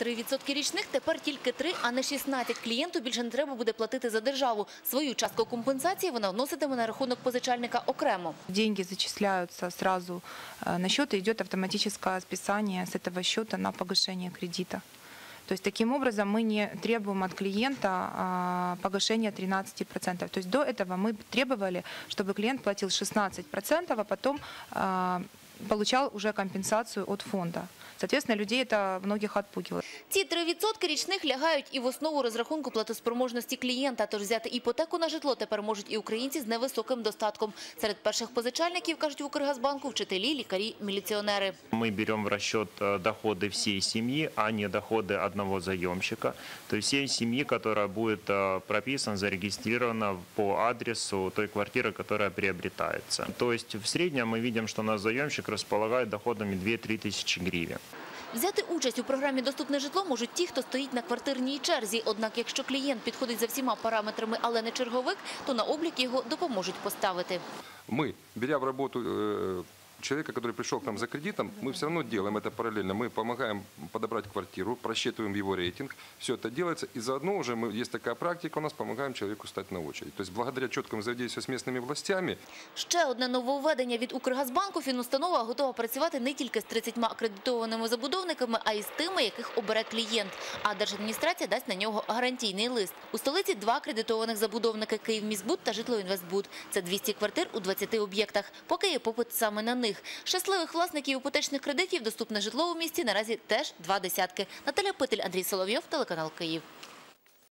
3% річних, тепер тільки 3, а не 16. Клієнту більше не треба буде платити за державу. Свою частку компенсації вона вноситиме на рахунок позичальника окремо. Деньги зачисляются сразу э, на счет и идет автоматическое списание с этого счета на погашение кредита. То есть таким образом мы не требуем от клиента а, погашения 13%. То есть до этого мы требовали, чтобы клиент платил 16%, а потом а, получал уже компенсацию от фонда. Соответственно, людей это многих отпугивает. Ці 3% річних лягають і в основу розрахунку платоспроможності клієнта. Тож взяти іпотеку на житло тепер можуть і українці з невисоким достатком. Серед перших позичальників, кажуть в Укргазбанку, вчителі, лікарі, міліціонери. Мы берем в расчет э, доходы всей семьи, а не доходы одного заемщика. То есть всей семьи, которая будет э, прописана, зарегистрирована по адресу той квартиры, которая приобретается. То есть в среднем мы видим, что наш заемщик располагает доходами 2-3 тысячи гривен. Взяти участь у програмі «Доступне житло» можуть ті, хто стоїть на квартирній черзі. Однак, якщо клієнт підходить за всіма параметрами, але не черговик, то на облік його допоможуть поставити. Ми беря в работу э, человека, который пришел к нам за кредитом, мы все равно делаем это параллельно. Мы помогаем подобрать квартиру, просчитываем его рейтинг. Все это делается. И заодно уже мы, есть такая практика, у нас помогаем человеку стать на очередь. То есть благодаря четкому взаимодействию с местными властями Ще одне нововведення від Укргазбанку. Фінустанова готова працювати не тільки з 30 акредитованими забудовниками, а й з тими, яких обере клієнт. А Держадміністрація дасть на нього гарантійний лист. У столиці два акредитованих забудовники «Київміськбуд» та «Житлоінвестбуд». Це 200 квартир у 20 об'єктах. Поки є попит саме на них. Щасливих власників іпотечних кредитів доступне житло у місті наразі теж два десятки. Наталя Питель, Андрій Соловйов, телеканал «Київ».